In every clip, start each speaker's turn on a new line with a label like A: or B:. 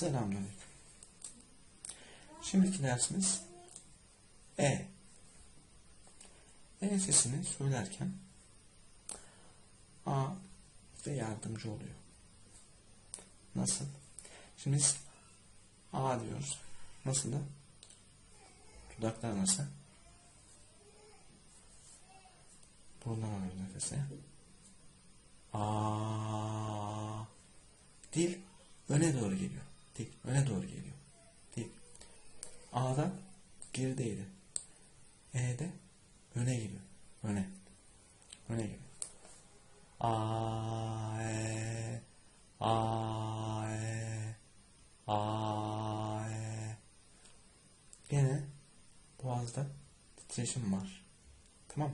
A: Selamünaleyküm. Şimdiki dersimiz E. E sesini söylerken A bize yardımcı oluyor. Nasıl? Şimdi biz A diyoruz. Nasıl da? Dudaklar nasıl? Buradan alıyoruz nefesi. A. Dil öne doğru geliyor. Dil öne doğru geliyor. Dil. A'da gerideydi. E'de öne geliyor. Öne. Öne geliyor. A e A e A e Gene boğazda titreşim var. Tamam.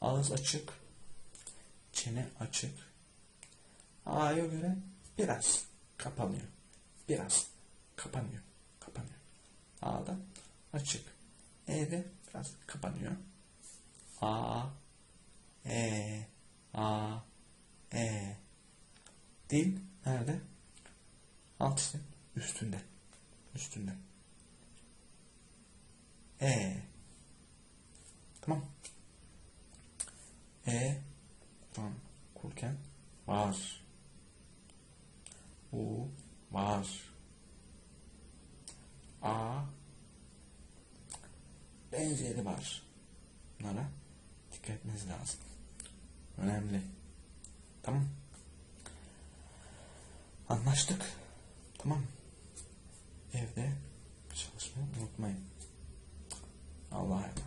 A: Ağız açık. Çene açık. A'ya göre biraz kapanıyor. Biraz kapanıyor. Kapanıyor. A'da açık. E'de biraz kapanıyor. A E A E Dil nerede? Alt işte üstünde. Üstünde. E Tamam. E Kur'an okurken var. U var. A benzeri var. Bunlara dikkat etmeniz lazım. Önemli. Tamam. Anlaştık. Tamam. Evde çalışmayı unutmayın. Allah'a emanet.